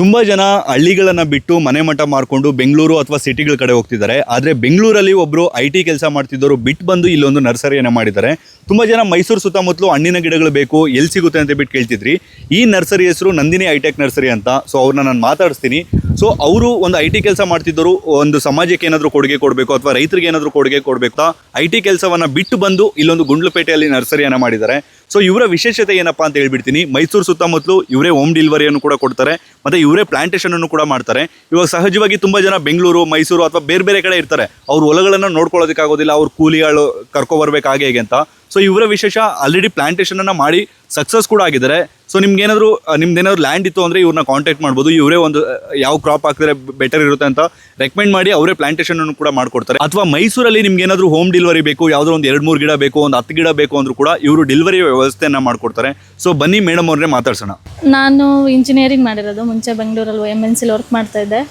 ತುಂಬ ಜನ ಹಳ್ಳಿಗಳನ್ನು ಬಿಟ್ಟು ಮನೆ ಮಠ ಮಾಡಿಕೊಂಡು ಬೆಂಗಳೂರು ಅಥವಾ ಸಿಟಿಗಳ ಕಡೆ ಹೋಗ್ತಿದ್ದಾರೆ. ಆದರೆ ಬೆಂಗಳೂರಲ್ಲಿ ಒಬ್ಬರು ಐ ಟಿ ಕೆಲಸ ಮಾಡ್ತಿದ್ದವರು ಬಿಟ್ಟು ಬಂದು ಇಲ್ಲೊಂದು ನರ್ಸರಿಯನ್ನು ಮಾಡಿದ್ದಾರೆ. ತುಂಬ ಜನ ಮೈಸೂರು ಸುತ್ತಮುತ್ತಲು ಹಣ್ಣಿನ ಗಿಡಗಳು ಬೇಕು, ಎಲ್ಲಿ ಸಿಗುತ್ತೆ ಅಂತ ಬಿಟ್ಟು ಕೇಳ್ತಿದ್ರಿ. ಈ ನರ್ಸರಿ ಹೆಸರು ನಂದಿನಿ ಹೈಟೆಕ್ ನರ್ಸರಿ ಅಂತ. ಸೊ ಅವ್ರನ್ನ ನಾನು ಮಾತಾಡಿಸ್ತೀನಿ. ಸೊ ಅವರು ಒಂದು ಐ ಟಿ ಕೆಲಸ ಮಾಡ್ತಿದ್ದರು, ಒಂದು ಸಮಾಜಕ್ಕೆ ಏನಾದರೂ ಕೊಡುಗೆ ಕೊಡಬೇಕು ಅಥವಾ ರೈತರಿಗೆ ಏನಾದರೂ ಕೊಡುಗೆ ಕೊಡಬೇಕು ಐ ಟಿ ಕೆಲಸವನ್ನು ಬಿಟ್ಟು ಬಂದು ಇಲ್ಲೊಂದು ಗುಂಡ್ಲುಪೇಟೆಯಲ್ಲಿ ನರ್ಸರಿಯನ್ನು ಮಾಡಿದ್ದಾರೆ. ಸೊ ಇವರ ವಿಶೇಷತೆ ಏನಪ್ಪಾ ಅಂತ ಹೇಳ್ಬಿಡ್ತೀನಿ. ಮೈಸೂರು ಸುತ್ತಮುತ್ತಲು ಇವರೇ ಹೋಮ್ ಡೆಲಿವರಿಯನ್ನು ಕೂಡ ಕೊಡ್ತಾರೆ. ಮತ್ತು ಇವರೇ ಪ್ಲಾಂಟೇಷನ್ ಅನ್ನು ಕೂಡ ಮಾಡ್ತಾರೆ. ಇವಾಗ ಸಹಜವಾಗಿ ತುಂಬ ಜನ ಬೆಂಗಳೂರು, ಮೈಸೂರು ಅಥವಾ ಬೇರೆ ಬೇರೆ ಕಡೆ ಇರ್ತಾರೆ. ಅವ್ರ ಹೊಲಗಳನ್ನು ನೋಡ್ಕೊಳ್ಳೋದಕ್ಕಾಗೋದಿಲ್ಲ, ಅವ್ರ ಕೂಲಿಗಳು ಕರ್ಕೊ ಬರ್ಬೇಕು ಹಾಗೆ ಹೇಗೆ ಅಂತ. ಸೊ ಇವರ ವಿಶೇಷ ಆಲ್ರೆಡಿ ಪ್ಲಾಂಟೇಷನ್ ಅನ್ನ ಮಾಡಿ ಸಕ್ಸಸ್ ಕೂಡ ಆಗಿದ್ದಾರೆ. ಸೊ ನಿಮ್ಗೆ ಏನಾದ್ರು ನಿಮ್ದು ಏನಾದ್ರು ಲ್ಯಾಂಡ್ ಇತ್ತು ಅಂದ್ರೆ ಇವ್ರನ್ನ ಕಾಂಟ್ಯಾಕ್ಟ್ ಮಾಡ್ಬೋದು. ಇವರೇ ಒಂದು ಯಾವ ಕ್ರಾಪ್ ಹಾಕಿದ್ರೆ ಬೆಟರ್ ಇರುತ್ತೆ ಅಂತ ರೆಕಮೆಂಡ್ ಮಾಡಿ ಅವರೇ ಪ್ಲಾಂಟೇಷನ್ ಅನ್ನು ಕೂಡ ಮಾಡ್ಕೊಡ್ತಾರೆ. ಅಥವಾ ಮೈಸೂರಲ್ಲಿ ನಿಮ್ಗೆ ಏನಾದ್ರು ಹೋಮ್ ಡೆಲಿವರಿ ಬೇಕು ಯಾವ್ದೋ ಒಂದು ಎರಡು, ಮೂರು ಗಿಡ ಬೇಕು, ಒಂದು ಹತ್ತು ಗಿಡ ಬೇಕು ಅಂದ್ರೂ ಕೂಡ ಇವರು ಡೆಲಿವರಿ ವ್ಯವಸ್ಥೆಯನ್ನ ಮಾಡ್ಕೊಡ್ತಾರೆ. ಸೊ ಬನ್ನಿ ಮೇಡಮ್ ಅವ್ರನ್ನೇ ಮಾತಾಡ್ಸೋಣ. ನಾನು ಇಂಜಿನಿಯರಿಂಗ್ ಮಾಡಿರೋದು, ಮುಂಚೆ ಬೆಂಗಳೂರಲ್ಲಿ ಎಂ ಎನ್ ಸಿಲಿ ವರ್ಕ್ ಮಾಡ್ತಾ ಇದ್ದೆ.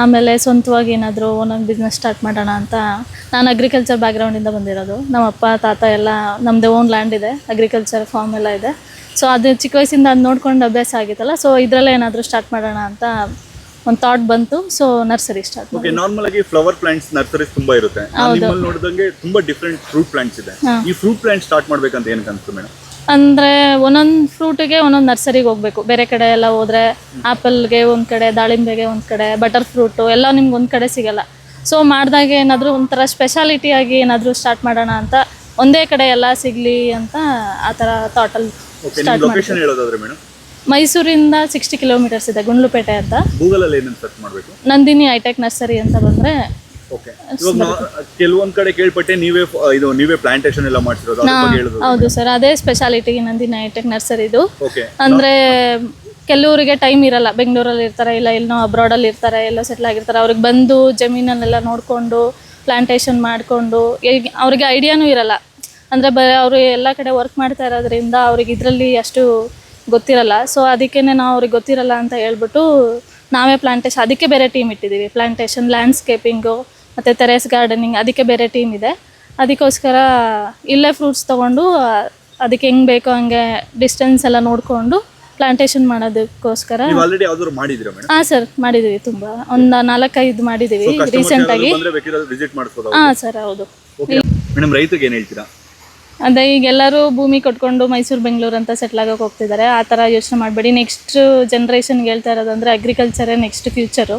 ಆಮೇಲೆ ಸ್ವಂತವಾಗಿ ಏನಾದರೂ ಒಂದೊಂದು ಬಿಸ್ನೆಸ್ ಸ್ಟಾರ್ಟ್ ಮಾಡೋಣ ಅಂತ ನಾನು ಅಗ್ರಿಕಲ್ಚರ್ ಬ್ಯಾಕ್ಗ್ರೌಂಡಿಂದ ಬಂದಿರೋದು. ನಮ್ಮ ಅಪ್ಪ ತಾತ ಎಲ್ಲ ನಮ್ಮದೇ ಓನ್ ಲ್ಯಾಂಡ್ ಇದೆ ಅಗ್ರಿಕಲ್ಚರ್ ಫಾರ್ಮ್ ಎಲ್ಲ ಇದೆ. ಸೊ ಅದು ಚಿಕ್ಕ ವಯಸ್ಸಿಂದ ಅದು ನೋಡ್ಕೊಂಡು ಅಭ್ಯಾಸ ಆಗಿತ್ತಲ್ಲ ಸೊ ಇದರಲ್ಲೇ ಏನಾದರೂ ಸ್ಟಾರ್ಟ್ ಮಾಡೋಣ ಅಂತ ಒಂದು ಥಾಟ್ ಬಂತು. So nursery start okay normal ಆಗಿ ಫ್ಲವರ್ ಪ್ಲಾಂಟ್ಸ್ ನರ್ಸರಿ ತುಂಬಾ ಇರುತ್ತೆ. ನಿಮ್ಮಲ್ಲಿ ನೋಡಿದಂಗೆ ತುಂಬಾ ಡಿಫ್ರೆಂಟ್ ಫ್ರೂಟ್ ಪ್ಲಾಂಟ್ಸ್ ಇದೆ. ಈ ಫ್ರೂಟ್ ಪ್ಲಾಂಟ್ ಸ್ಟಾರ್ಟ್ ಮಾಡ್ಬೇಕಂತ ಏನಕ್ಕೆ ಅನ್ಸುತ್ತೆ ಮೇಡಮ್ ಅಂದರೆ ಒಂದೊಂದು ಫ್ರೂಟಿಗೆ ಒಂದೊಂದು ನರ್ಸರಿಗೆ ಹೋಗಬೇಕು. ಬೇರೆ ಕಡೆ ಎಲ್ಲ ಹೋದರೆ ಆ್ಯಪಲ್ಗೆ ಒಂದು ಕಡೆ ದಾಳಿಂಬೆಗೆ ಒಂದು ಕಡೆ ಬಟರ್ ಫ್ರೂಟು ಎಲ್ಲ ನಿಮ್ಗೆ ಒಂದು ಕಡೆ ಸಿಗಲ್ಲ. ಸೊ ಮಾಡಿದಾಗ ಏನಾದರೂ ಒಂಥರ ಸ್ಪೆಷಾಲಿಟಿಯಾಗಿ ಏನಾದರೂ ಸ್ಟಾರ್ಟ್ ಮಾಡೋಣ ಅಂತ ಒಂದೇ ಕಡೆ ಎಲ್ಲ ಸಿಗಲಿ ಅಂತ ಆ ಥರ ಥಾಟಲ್ಲಿ ಸ್ಟಾರ್ಟ್ ಮೇಡಮ್ ಮೈಸೂರಿಂದ ಸಿಕ್ಸ್ಟಿ ಕಿಲೋಮೀಟರ್ಸ್ ಇದೆ ಗುಂಡ್ಲುಪೇಟೆ ಅಂತ. ಸರ್ಚ್ ಮಾಡಬೇಕು? ನಂದಿನಿ ಐಟೆಕ್ ನರ್ಸರಿ ಅಂತ ಬಂದರೆ ಕೆಲವೊಂದ್ ಕಡೆ ಕೇಳ್ಪಟ್ಟೆ ನೀವೇ ಇದು ನೀವೇ ಪ್ಲಾಂಟೇಶನ್ ಎಲ್ಲ ಮಾಡ್ತಿರೋದು ಅದ್ರ ಬಗ್ಗೆ ಹೇಳೋದು. ಹೌದು ಸರ್ ಅದೇ ಸ್ಪೆಷಾಲಿಟಿ ನಂದಿನಿ ಹೈಟೆಕ್ ನರ್ಸರಿದು ಓಕೆ ಅಂದ್ರೆ ಕೆಲವರಿಗೆ ಟೈಮ್ ಇರಲ್ಲ. ಬೆಂಗಳೂರಲ್ಲಿ ಇರ್ತಾರೆ ಇಲ್ಲ ಎಲ್ಲೋ ಅಬ್ರಾಡಲ್ಲಿ ಇರ್ತಾರೆ ಎಲ್ಲ ಸೆಟ್ಲ್ ಆಗಿರ್ತಾರೆ. ಅವ್ರಿಗೆ ಬಂದು ಜಮೀನನ್ನೆಲ್ಲ ನೋಡಿಕೊಂಡು ಪ್ಲಾಂಟೇಶನ್ ಮಾಡಿಕೊಂಡು ಅವ್ರಿಗೆ ಐಡಿಯಾನೂ ಇರಲ್ಲ. ಅಂದರೆ ಬ ಅವರು ಎಲ್ಲ ಕಡೆ ವರ್ಕ್ ಮಾಡ್ತಾ ಇರೋದ್ರಿಂದ ಅವ್ರಿಗೆ ಇದರಲ್ಲಿ ಅಷ್ಟು ಗೊತ್ತಿರಲ್ಲ. ಸೊ ಅದಕ್ಕೇ ನಾವು ಅವ್ರಿಗೆ ಗೊತ್ತಿರಲ್ಲ ಅಂತ ಹೇಳ್ಬಿಟ್ಟು ನಾವೇ ಪ್ಲಾಂಟೇಶನ್ ಅದಕ್ಕೆ ಬೇರೆ ಟೀಮ್ ಇಟ್ಟಿದ್ದೀವಿ. ಪ್ಲಾಂಟೇಶನ್ ಲ್ಯಾಂಡ್ಸ್ಕೇಪಿಂಗು ಮತ್ತು ಟೆರೇಸ್ ಗಾರ್ಡನಿಂಗ್ ಅದಕ್ಕೆ ಬೇರೆ ಟೀಮ್ ಇದೆ. ಅದಕ್ಕೋಸ್ಕರ ಇಲ್ಲೇ ಫ್ರೂಟ್ಸ್ ತೊಗೊಂಡು ಅದಕ್ಕೆ ಹೆಂಗೆ ಬೇಕೋ ಹಂಗೆ ಡಿಸ್ಟೆನ್ಸ್ ಎಲ್ಲ ನೋಡಿಕೊಂಡು ಪ್ಲಾಂಟೇಶನ್ ಮಾಡೋದಕ್ಕೋಸ್ಕರ ಹಾಂ ಸರ್ ಮಾಡಿದ್ದೀವಿ ತುಂಬ. ಒಂದು ನಾಲ್ಕೈದು ಮಾಡಿದ್ದೀವಿ ರೀಸೆಂಟಾಗಿ ಹಾಂ ಸರ್ ಹೌದು. ಮೇಡಮ್ ರೈತರಿಗೆ ಏನು ಹೇಳ್ತೀರಾ? ಅದೇ ಈಗ ಎಲ್ಲರೂ ಭೂಮಿ ಕೊಟ್ಕೊಂಡು ಮೈಸೂರು, ಬೆಂಗಳೂರು ಅಂತ ಸೆಟ್ಲ್ ಆಗೋಕೆ ಹೋಗ್ತಿದ್ದಾರೆ ಆ ಥರ ಯೋಚನೆ ಮಾಡಬೇಡಿ. ನೆಕ್ಸ್ಟ್ ಜನ್ರೇಷನ್ಗೆ ಹೇಳ್ತಾ ಇರೋದಂದರೆ ಅಗ್ರಿಕಲ್ಚರೇ ನೆಕ್ಸ್ಟ್ ಫ್ಯೂಚರು